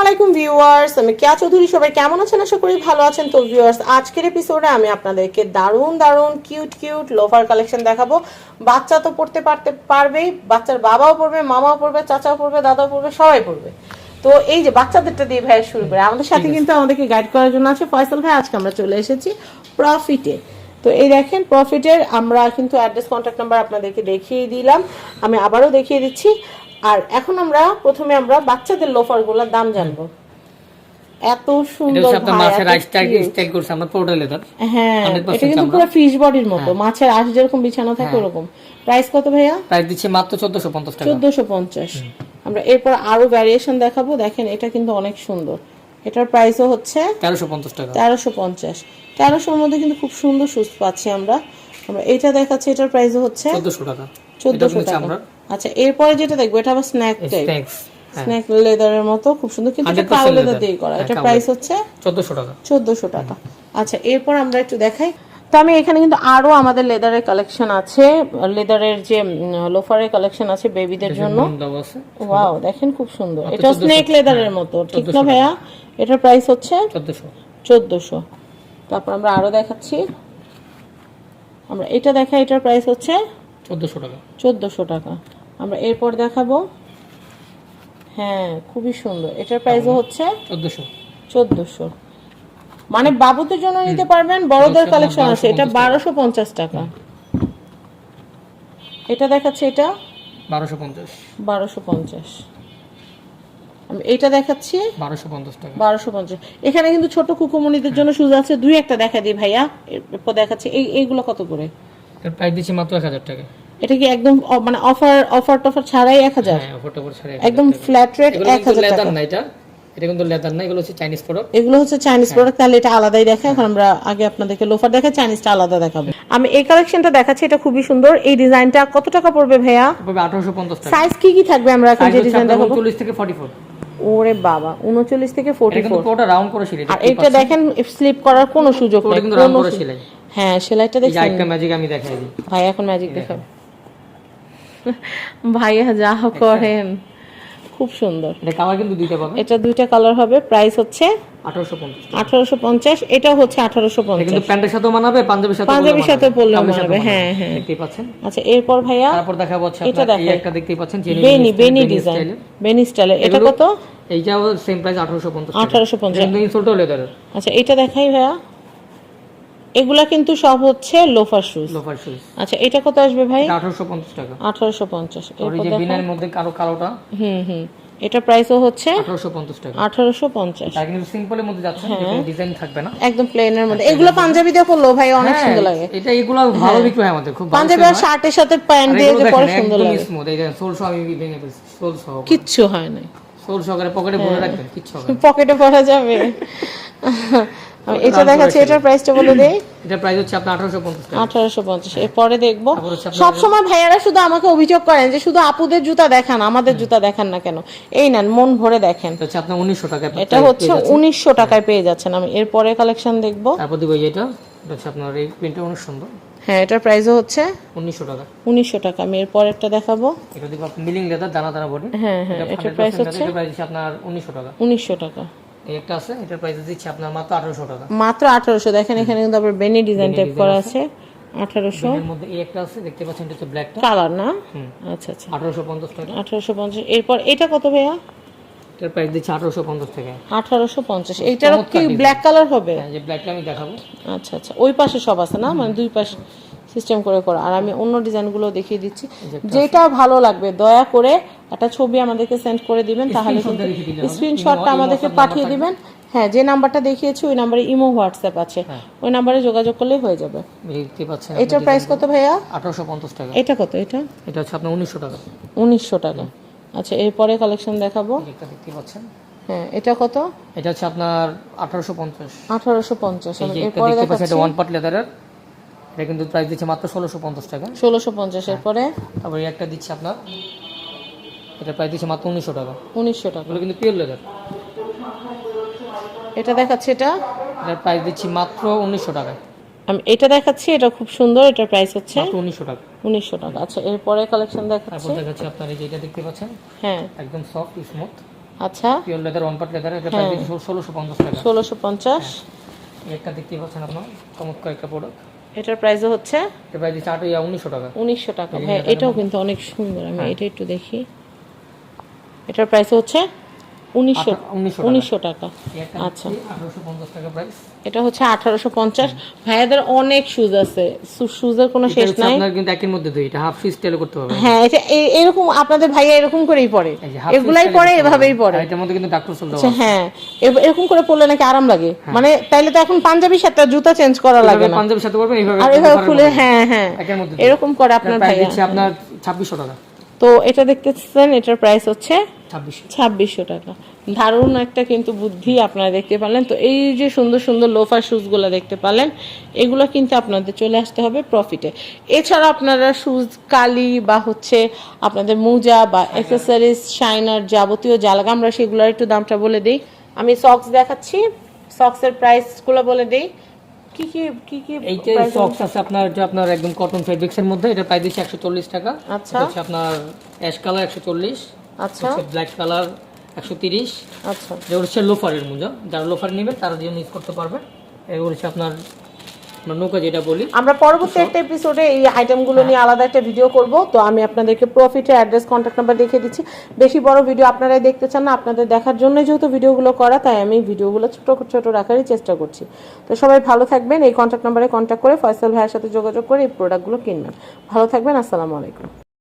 আলাইকুম ভিউয়ার্স আমি কেয়া চৌধুরী সবাই কেমন আছেন? আশা করি ভালো আছেন। তো ভিউয়ার্স আজকের এপিসোডে আমি আপনাদেরকে দারুণ দারুণ কিউট কিউট লোফার কালেকশন দেখাবো। বাচ্চা তো পড়তে পারতে পারবেই বাচ্চার বাবাও পড়বে মামাও পড়বে চাচাও পড়বে দাদাও পড়বে সবাই পড়বে। তো এই যে বাচ্চাদেরটা দিয়ে ভাই শুরু করে। আমাদের সাথে কিন্তু আমাদেরকে গাইড করার জন্য আছে ফয়সাল ভাই আজকে আমরা চলে এসেছি প্রফিটে তো এই দেখেন প্রফিটের আমরা কিন্তু অ্যাড্রেস কন্ট্যাক্ট নাম্বার আপনাদেরকে দেখিয়ে দিলাম। আমি আবারও দেখিয়ে দিচ্ছি। আর এখন আমরা প্রথমে আমরা বাচ্চাদের লোফারগুলোর দাম জানব। এত সুন্দর স্টাইল করছে আমরা পোর্টাল হ্যাঁ এটা কিন্তু পুরো ফিশ বডির মতো। হ্যাঁ। মাছের আঁশ যেরকম বিছানো থাকে ওরকম। প্রাইস কত ভাইয়া? প্রাইস দিচ্ছে মাত্র চোদ্দশো পঞ্চাশ টাকা। চোদ্দশো পঞ্চাশ। আমরা এরপর আরও ভ্যারিয়েশন দেখাবো। দেখেন এটা কিন্তু অনেক সুন্দর। এটার প্রাইসও হচ্ছে তেরোশো পঞ্চাশ টাকা। তেরোশো পঞ্চাশ। তেরোশোর মধ্যে কিন্তু খুব সুন্দর সুস পাচ্ছি আমরা। আমরা এটা দেখাচ্ছি এটার প্রাইসও হচ্ছে চোদ্দশো টাকা। চোদ্দশো টাকা। আচ্ছা এরপরে যেটা দেখব এটা আবার স্ন্যাক টাইপ স্ন্যাক লেদারের মতো খুব সুন্দর কিন্তু এটা কাউ লেদার দিয়ে করা। হ্যাঁ, এটা প্রাইস হচ্ছে চোদ্দশো টাকা। টাকা। আচ্ছা এরপর আমরা একটু দেখাই। তো আমি এখানে কিন্তু আরও আমাদের লেদারের কালেকশন আছে। লেদারের যে লোফারের কালেকশন আছে বেবিদের জন্য। ওয়াও দেখেন খুব সুন্দর। এটা স্নেক লেদারের মতো। ঠিক না ভাইয়া? এটার প্রাইস হচ্ছে চোদ্দশো। চোদ্দশো। তারপর আমরা আরও দেখাচ্ছি। আমরা এটা দেখাই এটার প্রাইস হচ্ছে চোদ্দশো টাকা। চোদ্দশো টাকা। আমরা এরপর দেখাবো। হ্যাঁ খুবই সুন্দর। এটার প্রাইসও হচ্ছে চোদ্দশো। চোদ্দশো। মানে বাবুদের জন্য নিতে পারবেন বড়দের কালেকশন আছে। এটা বারোশো পঞ্চাশ টাকা। এটা দেখাচ্ছে এটা? বারোশো পঞ্চাশ। বারোশো পঞ্চাশ। আমি এটা দেখাচ্ছি। বারোশো পঞ্চাশ টাকা। বারোশো পঞ্চাশ। এখানে কিন্তু ছোট কুকুমনিদের জন্য সুজ আছে। দুই একটা দেখা দিই ভাইয়া। এরপর দেখাচ্ছি। এই এইগুলো কত করে? প্রাইস দিচ্ছে মাত্র এক হাজার টাকা। এটা কি একদম মানে অফার অফার টফার ছাড়াই এক হাজার? হ্যাঁ একদম ফ্ল্যাট রেট এক হাজার লেদার টাকা। না এটা। এটা কিন্তু লেদার না এগুলো হচ্ছে চাইনিজ প্রোডাক্ট এগুলো হচ্ছে চাইনিজ প্রোডাক্ট তাহলে এটা আলাদাই এখন আমরা আগে আপনাদেরকে লোফার চাইনিজটা আলাদা দেখাবো। আমি এই কালেকশনটা দেখাচ্ছি এটা খুবই সুন্দর। এই ডিজাইনটা কত টাকা পড়বে ভাইয়া? টাকা। সাইজ কি কি থাকবে আমরা এখন যে ডিজাইন দেখাবো? উনচল্লিশ থেকে ফর্টি ফোর ওরে বাবা উনচল্লিশ থেকে ফোর্টি এটা কিন্তু পুরোটা রাউন্ড করে সেলাই আর এটা দেখেন স্লিপ করার কোনো সুযোগ নেই কিন্তু রাউন্ড করে সেলাই। হ্যাঁ সেলাইটা যে একটা ম্যাজিক আমি দেখাই দিই। ভাই এখন ম্যাজিক দেখাবে ভাইয়া যা করেন। খুব সুন্দর। এটা কালার কিন্তু দুইটা পাবে। এটা দুইটা কালার হবে প্রাইস হচ্ছে আঠারোশো পঞ্চাশ আঠারোশো পঞ্চাশ এটা হচ্ছে আঠারোশো এটা পঞ্চাশ কিন্তু প্যান্টের সাথেও মানাবে পাঞ্জাবির সাথে পাঞ্জাবির সাথে পরলেও মানাবে, হ্যাঁ, হ্যাঁ। দেখতেই পাচ্ছেন? আচ্ছা এরপর ভাইয়া তারপর দেখাবো হচ্ছে এটা দেখাই। একটা দেখতেই পাচ্ছেন বেনি বেনি ডিজাইন বেনি স্টাইলের। এটা কত? এইটাও সেম প্রাইস আঠারোশো পঞ্চাশ আঠারোশো পঞ্চাশ। কিন্তু ইনসোলটাও লেদারের আচ্ছা এটা দেখাই ভাইয়া। এগুলা কিন্তু সব হচ্ছে লোফার শুজ লোফার শুজ আচ্ছা এটা কত আসবে ভাই? আঠারোশো পঞ্চাশ টাকা। আঠারোশো পঞ্চাশ। আর এই এরপর যে বিনার মধ্যে কালো কালোটা? হুম হুম। এটা প্রাইসও হচ্ছে আঠারোশো পঞ্চাশ টাকা। আঠারোশো পঞ্চাশ। তার কিন্তু সিম্পলের মধ্যে যাচ্ছে হ্যাঁ। ডিজাইন থাকবে না। একদম প্লেনের মধ্যে। এগুলো পাঞ্জাবি দিয়ে পরলো ভাই অনেক হ্যাঁ, সুন্দর লাগে। এটা এগুলো ভালো বিক্রি হয় আমাদের খুব পাঞ্জাবি আর শার্টের সাথে প্যান্ট দিয়ে যে পরে সুন্দর লাগে। স্মুথ এই সোল সহ আমি ভেঙে ফেলছি সোল সহ কিচ্ছু হয় না সোল সহকারে পকেটে ভরে রাখবেন কিচ্ছু হবে পকেটে পরা যাবে। আমি এটা দেখাচ্ছি এটার প্রাইসটা বলে দেই? এটা প্রাইস হচ্ছে আপনার আঠারোশো পঞ্চাশ টাকা। আঠারোশো পঞ্চাশ। এরপরে দেখব। সব সময় ভাইয়ারা শুধু আমাকে অভিযোগ করেন যে শুধু আপুদের জুতা দেখান আমাদের জুতা দেখান না কেন। এই নেন মন ভরে দেখেন। এটা হচ্ছে আপনার উনিশশো টাকা এটা হচ্ছে উনিশশো টাকায় পেয়ে যাচ্ছেন আমি। এরপরে কালেকশন দেখব। তারপর দিব এটা। এটা হচ্ছে আপনার এই প্রিন্টটা অনেক সুন্দর। হ্যাঁ এটার প্রাইসও হচ্ছে উনিশশো টাকা। উনিশশো টাকা। আমি এরপরেরটা দেখাবো। এটা আপনার মিলিং লেদার দানা দানা বডি। হ্যাঁ হ্যাঁ এটার প্রাইস হচ্ছে এটা প্রাইস আপনার উনিশশো টাকা। উনিশশো টাকা। এই একটা আছে এটার প্রাইস দিচ্ছে আপনার মাত্র আঠারোশো টাকা। মাত্র আঠারোশো দেখেন এখানে কিন্তু আবার বেনি ডিজাইন টাইপ করা আছে। আঠারোশো। এর মধ্যে এই একটা আছে দেখতে পাচ্ছেন এটা হচ্ছে ব্ল্যাকটা কালার না? আচ্ছা আচ্ছা। আঠারোশো পঞ্চাশ টাকা। আঠারোশো পঞ্চাশ এরপর এটা কত ভাইয়া? এটার প্রাইস দিচ্ছে আঠারোশো পঞ্চাশ টাকা। আঠারোশো পঞ্চাশ এইটারও কি ব্ল্যাক কালার হবে? হ্যাঁ যে ব্ল্যাকটা আমি দেখাবো। আচ্ছা আচ্ছা। ওই পাশে সব আছে না? মানে দুই পাশে সিস্টেম করে করা। আর আমি অন্য ডিজাইনগুলো দেখিয়ে দিচ্ছি। যেটা ভালো লাগবে দয়া করে একটা ছবি আমাদেরকে সেন্ড করে দিবেন তাহলে কিন্তু। স্ক্রিনশটটা আমাদেরকে পাঠিয়ে দিবেন। হ্যাঁ যে নাম্বারটা দেখিয়েছি ওই নাম্বারে ইমো হোয়াটসঅ্যাপ আছে। ওই নাম্বারে যোগাযোগ করলেই হয়ে যাবে। দেখতে পাচ্ছেন এটার প্রাইস কত ভাইয়া? আঠারোশো পঞ্চাশ টাকা। এটা কত এটা? এটা হচ্ছে আপনার উনিশশো টাকা। উনিশশো টাকা। আচ্ছা এরপরে কালেকশন দেখাবো। একটা দেখতে পাচ্ছেন। হ্যাঁ এটা কত? এটা হচ্ছে আপনার আঠারোশো পঞ্চাশ। আঠারোশো পঞ্চাশ এই যে একটা এরপরে দেখতে পাচ্ছেন এটা ওয়ান পার্ট লেদারের এটা কিন্তু প্রাইস দিচ্ছে মাত্র ষোলোশো পঞ্চাশ টাকা। ষোলোশো পঞ্চাশ এরপরে? তারপর একটা দিচ্ছে আপনার এটা প্রাইস দিচ্ছে মাত্র উনিশশো টাকা। উনিশশো টাকা। এগুলো কিন্তু পিওর লেদার এটা দেখাচ্ছি এটা? এটার প্রাইস দিচ্ছি মাত্র উনিশশো টাকা আমি এটা দেখাচ্ছি এটা খুব সুন্দর এটার প্রাইস হচ্ছে উনিশশো টাকা। উনিশশো টাকা। আচ্ছা এরপরে কালেকশন দেখাচ্ছি। দেখাচ্ছি আপনার এই যে এটা দেখতে পাচ্ছেন? হ্যাঁ। একদম সফট স্মুথ আচ্ছা। Pure leather one part leather এটা হ্যাঁ। প্রাইস ষোলোশো পঞ্চাশ টাকা। ষোলোশো পঞ্চাশ। এই একটা দেখতেই পাচ্ছেন আপনার? চমৎকার একটা প্রোডাক্ট এটার প্রাইসও হচ্ছে? এটা প্রাইস দিচ্ছে আট উনিশশো টাকা। উনিশশো টাকা। ভাই এটাও কিন্তু অনেক সুন্দর। আমি এটা একটু দেখি। এটার প্রাইস হচ্ছে উনিশশো উনিশশো উনিশশো টাকা। আচ্ছা। আঠারোশো পঞ্চাশ টাকা প্রাইস এটা হচ্ছে আঠারোশো পঞ্চাশ। ভাইয়াদের অনেক শুজ আছে। শুজের কোনো শেষ নাই। কিন্তু একের মধ্যে দুই। এটা হাফ ফিস স্টাইল করতে হবে। হ্যাঁ এটা এরকম আপনাদের ভাইয়া এরকম করেই পরে। এই যে half এগুলাই পরে এভাবেই পরে। এটার মধ্যে কিন্তু ডাক্তার আচ্ছা, হ্যাঁ। এরকম করে পরলে নাকি আরাম লাগে। মানে তাইলে তো এখন পাঞ্জাবির সাথে জুতা চেঞ্জ করা লাগে না। পাঞ্জাবের সাথে পারবেন এইভাবে আর এভাবে খুলে হ্যাঁ হ্যাঁ। এরকম করে আপনার ভাইয়া। আপনার ছাব্বিশশো টাকা। তো এটা দেখতেছেন এটার প্রাইস হচ্ছে ছাব্বিশশো। টাকা। দারুণ একটা কিন্তু বুদ্ধি আপনারা দেখতে পারলেন। তো এই যে সুন্দর সুন্দর লোফার শুজগুলো দেখতে পারলেন এগুলো কিন্তু আপনাদের চলে আসতে হবে প্রফিটে এছাড়া আপনারা শুজ কালি বা হচ্ছে আপনাদের মোজা বা অ্যাক্সেসরিজ শাইনার যাবতীয় জ্বালাকা আমরা সেগুলোর একটু দামটা বলে দিই। আমি সক্স দেখাচ্ছি। সক্সের প্রাইসগুলো বলে দিই। কি কি কি কি এইটা সক্স আছে আপনার যে আপনার একদম কটন ফেব্রিক্সের মধ্যে এটা প্রাইস দিচ্ছে একশো চল্লিশ টাকা। আচ্ছা। হচ্ছে আপনার অ্যাশ কালার একশো চল্লিশ আচ্ছা। ব্ল্যাক কালার একশো তিরিশ। আচ্ছা। যেগুলো হচ্ছে লোফারের মোজা। যারা লোফার নেবে তারা জন্য ইউজ করতে পারবে। এগুলো হচ্ছে আপনার নৌকা যেটা বলি। আমরা পরবর্তী একটা এপিসোডে এই আইটেমগুলো নিয়ে আলাদা একটা ভিডিও করব। তো আমি আপনাদেরকে প্রফিটের অ্যাড্রেস কন্ট্যাক্ট নাম্বার দেখিয়ে দিচ্ছি। বেশি বড় ভিডিও আপনারাই দেখতে চান না আপনাদের দেখার জন্য যেহেতু ভিডিওগুলো করা তাই আমি ভিডিওগুলো ছোট ছোট রাখারই চেষ্টা করছি। তো সবাই ভালো থাকবেন এই কন্ট্যাক্ট নাম্বারে কন্ট্যাক্ট করে ফয়সাল ভাইয়ের সাথে যোগাযোগ করে এই প্রোডাক্টগুলো কিনবেন। ভালো থাকবেন আসসালামু আলাইকুম।